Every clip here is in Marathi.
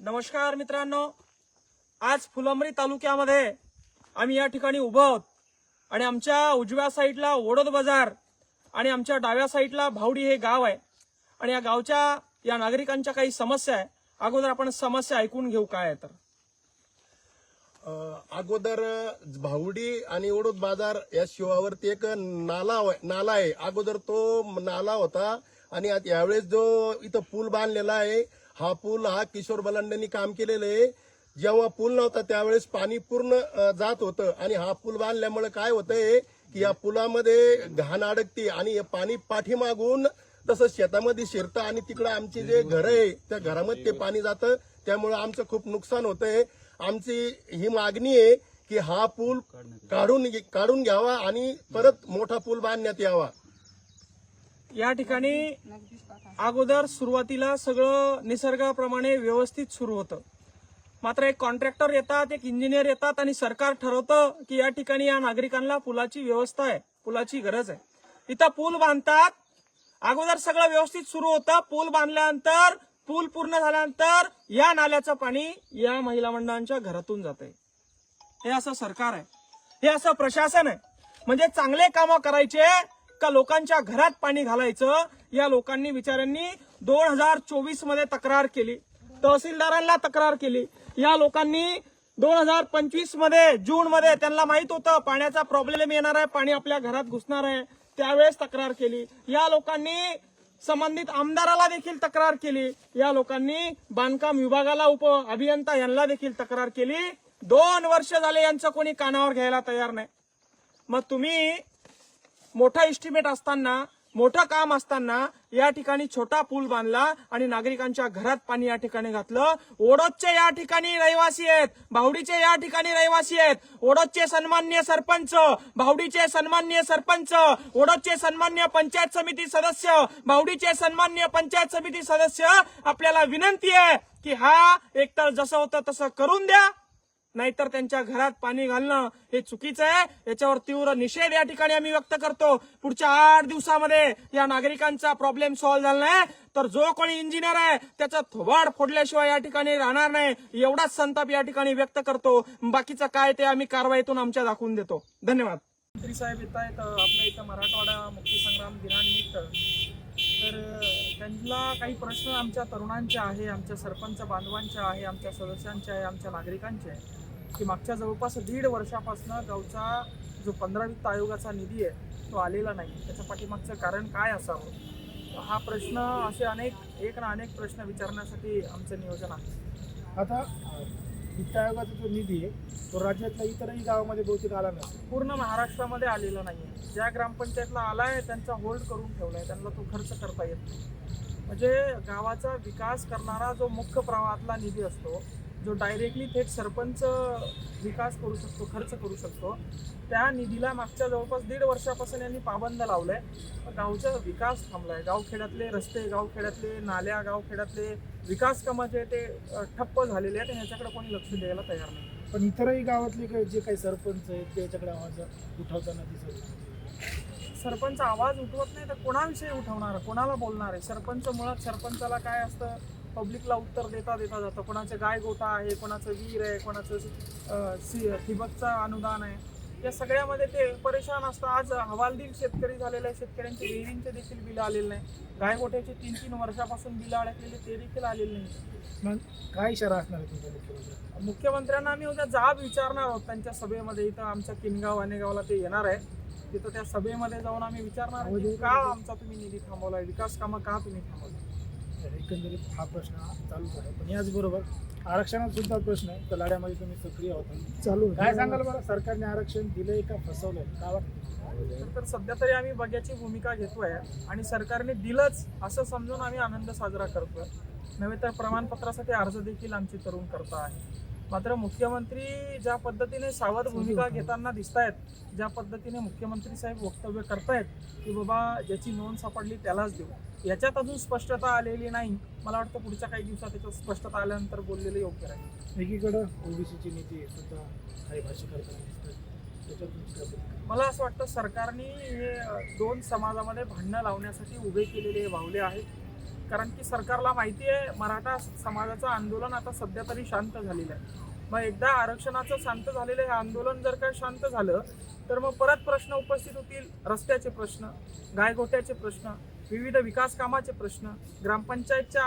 नमस्कार मित्रांनो. आज फुलंब्री तालुक्यामध्ये आम्ही या ठिकाणी उभं आहोत. आणि आमच्या उजव्या साईडला ओढद बाजार आणि आमच्या डाव्या साईडला भावडी हे गाव आहे. आणि या गावच्या या नागरिकांच्या काही समस्या आहे. अगोदर आपण समस्या ऐकून घेऊ काय तर. अगोदर भावडी आणि ओढूद बाजार या शिवावरती एक नाला नाला आहे. अगोदर तो नाला होता आणि यावेळेस जो इथं पूल बांधलेला आहे हा पूल हा किशोर बलांड्यांनी काम केलेलं आहे. जेव्हा पूल नव्हता त्यावेळेस पाणी पूर्ण जात होतं. आणि हा पूल बांधल्यामुळे काय होतंय की या पुलामध्ये घाण अडकते आणि हे पाणी पाठीमागून तसं शेतामध्ये शिरतं आणि तिकडं आमचे जे घर आहे त्या घरामध्ये ते पाणी जातं. त्यामुळे आमचं खूप नुकसान होतंय. आमची ही मागणी आहे की हा पूल काढून काढून घ्यावा आणि परत मोठा पूल बांधण्यात यावा. या ठिकाणी अगोदर सुरुवातीला सगळं निसर्गाप्रमाणे व्यवस्थित सुरू होतं. मात्र एक कॉन्ट्रॅक्टर येतात एक इंजिनियर येतात आणि सरकार ठरवतं की या ठिकाणी या नागरिकांना पुलाची व्यवस्था आहे पुलाची गरज आहे. इथं पूल बांधतात. अगोदर सगळं व्यवस्थित सुरू होतं. पूल बांधल्यानंतर पूल पूर्ण झाल्यानंतर या नाल्याचं पाणी या महिला मंडळांच्या घरातून जाते हे असं सरकार आहे. हे असं प्रशासन आहे. म्हणजे चांगले कामं करायचे का लोकांच्या घरात पाणी घालायचं या लोकांनी बिचाऱ्यांनी दोन हजार चोवीसमध्ये तक्रार केली. तहसीलदारांना तक्रार केली. या लोकांनी दोन हजार पंचवीसमध्ये जून मध्ये त्यांना माहीत होतं पाण्याचा प्रॉब्लेम येणार आहे पाणी आपल्या घरात घुसणार आहे त्यावेळेस तक्रार केली. या लोकांनी संबंधित आमदाराला देखील तक्रार केली. या लोकांनी बांधकाम विभागाला उप अभियंता यांना देखील तक्रार केली. दोन वर्ष झाले यांचं कोणी कानावर घ्यायला तयार नाही. मग तुम्ही मोठा इस्टिमेट असताना मोठं काम असताना या ठिकाणी छोटा पूल बांधला आणि नागरिकांच्या घरात पाणी या ठिकाणी घातलं. ओडोदचे या ठिकाणी रहिवासी आहेत. भावडीचे या ठिकाणी रहिवासी आहेत. ओडोदचे सन्मान्य सरपंच भावडीचे सन्मान्य सरपंच ओडोदचे सन्मान्य पंचायत समिती सदस्य भावडीचे सन्मान्य पंचायत समिती सदस्य आपल्याला विनंती आहे की हा एकतर जसं होतं तसं करून द्या. नाहीतर त्यांच्या घरात पाणी घालणं हे चुकीचं आहे. याच्यावर तीव्र निषेध या ठिकाणी आम्ही व्यक्त करतो. पुढच्या आठ दिवसामध्ये या नागरिकांचा प्रॉब्लेम सॉल्व्ह झाला नाही. तर जो कोणी इंजिनियर आहे त्याचा थोबाड फोडल्याशिवाय या ठिकाणी राहणार नाही. एवढाच संताप या ठिकाणी व्यक्त करतो. बाकीचं काय ते आम्ही कारवाईतून आमच्या दाखवून देतो. धन्यवाद. मंत्री साहेब येत आहेत आपल्या इथं मराठवाडा मुक्तीसंग्राम दिनानिमित्त. तर त्यांना काही प्रश्न आमच्या तरुणांचे आहे आमच्या सरपंच बांधवांचे आहे आमच्या सदस्यांचे आहे आमच्या नागरिकांचे आहे. की मागच्या जवळपास दीड वर्षापासून गावचा जो पंधरा वित्त आयोगाचा निधी आहे तो आलेला नाही. त्याच्या पाठीमागचं कारण काय असावं? हा प्रश्न असे अनेक एक ना अनेक प्रश्न विचारण्यासाठी आमचं नियोजन आहे. आता वित्त आयोगाचा जो निधी आहे तो राज्यातल्या इतरही गावामध्ये बहुतेक आला नसेल. पूर्ण महाराष्ट्रामध्ये आलेला नाहीये ज्या ग्रामपंचायतला आलाय त्यांचा होल्ड करून ठेवलाय. त्यांना तो खर्च करता येत नाही. म्हणजे गावाचा विकास करणारा जो मुख्य प्रवाहातला निधी असतो जो डायरेक्टली थेट सरपंच विकास करू शकतो खर्च करू शकतो त्या निधीला मागच्या जवळपास दीड वर्षापासून यांनी पाबंद लावलाय. गावचा विकास थांबलाय. गावखेड्यातले रस्ते गावखेड्यातले नाल्या गावखेड्यातले विकास कामं जे ते ठप्प झालेले आहेत ह्याच्याकडे कोणी लक्ष द्यायला तयार नाही. पण इतरही गावातले काही- जे काही सरपंच आहेत त्याच्याकडे आवाज उठवताना दिसत सरपंच आवाज उठवत नाही तर कोणाविषयी उठवणार? कोणाला बोलणार आहे? सरपंच मुळात सरपंचाला काय असतं? पब्लिकला उत्तर देता देता जातं. कोणाचं गाय गोठा आहे कोणाचं विहीर आहे कोणाचं सी ठिबकचं अनुदान आहे. या सगळ्यामध्ये ते परेशान असतं. आज हवालदिल शेतकरी झालेले आहे शेतकऱ्यांचे विहिरींचे देखील बिलं आलेले नाही. गाय गोठ्याचे तीन तीन वर्षापासून बिलं अडकलेले ते देखील आलेले नाही. मग काय इशारा असणार आहे तुमच्या मुख्यमंत्री मुख्यमंत्र्यांना आम्ही उद्या जाब विचारणार आहोत. त्यांच्या सभेमध्ये इथं आमच्या किनगाव अनेगावला ते येणार आहे तिथं त्या सभेमध्ये जाऊन आम्ही विचारणार की आमचा तुम्ही निधी थांबवलाय? विकास कामं का तुम्ही थांबवलाय तर एकंदरीत हा प्रश्न चालूच आहे. पण याचबरोबर आरक्षणात सुद्धा प्रश्न आहे. तर लढ्यामध्ये तुम्ही सक्रिय होता चालू काय सांगाल बरं? सरकारने आरक्षण दिलंय का? फसवलंय? काय वाटतं? तर- तर सध्या तरी आम्ही बघ्याची भूमिका घेतोय आणि सरकारने दिलंच असं समजून आम्ही आनंद साजरा करतोय. नव्हे तर प्रमाणपत्रासाठी अर्ज देखील आमची तरुण करता आहे. मात्र मुख्यमंत्री ज्या पद्धतीने सावध भूमिका घेताना दिसत आहेत ज्या पद्धतीने मुख्यमंत्री साहेब वक्तव्य करतायत की बाबा ज्याची नोंद सापडली त्यालाच देऊ. याच्यात अजून स्पष्टता आलेली नाही. मला वाटतं पुढच्या काही दिवसात त्याच्यात स्पष्टता आल्यानंतर बोललेलं योग्य राहील. एकीकडं ओबीसीची नीती सुद्धा काही प्रतिक्रिया? मला असं वाटतं सरकारने हे दोन समाजामध्ये भांडणं लावण्यासाठी उभे केलेले हे वावले आहेत. कारण की सरकारला माहिती आहे मराठा समाजाचं आंदोलन आता सध्या तरी शांत झालेलं आहे. मग एकदा आरक्षणाचं शांत झालेलं हे आंदोलन जर का शांत झालं तर मग परत प्रश्न उपस्थित होतील रस्त्याचे प्रश्न गायगोट्याचे प्रश्न विविध विकास कामाचे प्रश्न ग्रामपंचायतच्या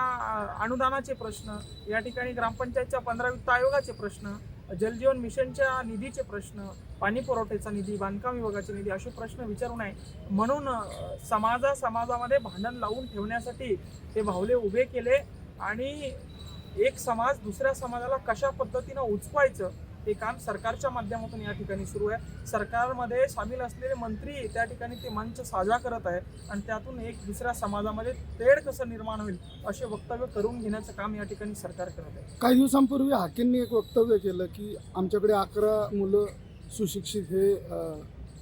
अनुदानाचे प्रश्न या ठिकाणी ग्रामपंचायतच्या पंधरा वित्त आयोगाचे प्रश्न जलजीवन मिशनच्या निधीचे प्रश्न पाणी पुरवठ्याचा निधी बांधकाम विभागाचे निधी असे प्रश्न विचारू नये म्हणून समाजा समाजामध्ये भांडण लावून ठेवण्यासाठी ते भावले उभे केले आणि एक समाज दुसऱ्या समाजाला कशा पद्धतीनं उचवायचं हे काम सरकारच्या माध्यमातून या ठिकाणी सुरू आहे. सरकारमध्ये सामील असलेले मंत्री त्या ठिकाणी ते मंच साजरा करत आहे आणि त्यातून एक दुसऱ्या समाजामध्ये तेढ कसं निर्माण होईल असे वक्तव्य करून घेण्याचं काम या ठिकाणी सरकार करत आहे. काही दिवसांपूर्वी हाकेंनी एक वक्तव्य केलं की आमच्याकडे अकरा मुलं सुशिक्षित हे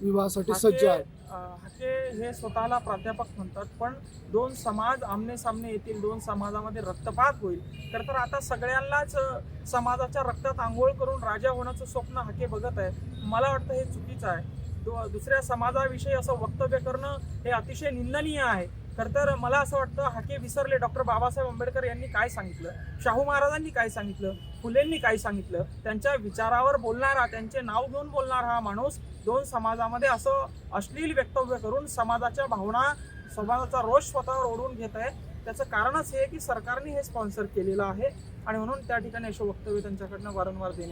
विवाहासाठी सज्ज आहेत. हाके हे स्वतःला प्राध्यापक म्हणतात पण दोन समाज आमने सामने येतील दोन समाजामध्ये रक्तपात होईल. तर तर आता सगळ्यांनाच समाजाच्या रक्तात आंघोळ करून राजा होण्याचं स्वप्न हाके बघत आहे. मला वाटतं हे चुकीचं आहे. दुसऱ्या समाजाविषयी असं वक्तव्य करणं हे अतिशय निंदनीय आहे. तर तर मला असं वाटतं हाके विसरले डॉक्टर बाबासाहेब आंबेडकर यांनी काय सांगितलं? शाहू महाराजांनी काय सांगितलं? फुलेंनी काय सांगितलं? त्यांच्या विचारावर बोलणारा त्यांचे नाव घेऊन बोलणारा हा माणूस दोन समाजामध्ये असं अश्लील वक्तव्य करून समाजाच्या भावना समाजाचा रोष स्वतःवर ओढून घेत आहे. त्याचं कारणच हे की सरकारने हे स्पॉन्सर केलेलं आहे आणि म्हणून त्या ठिकाणी असे वक्तव्य त्यांच्याकडनं वारंवार देण्यात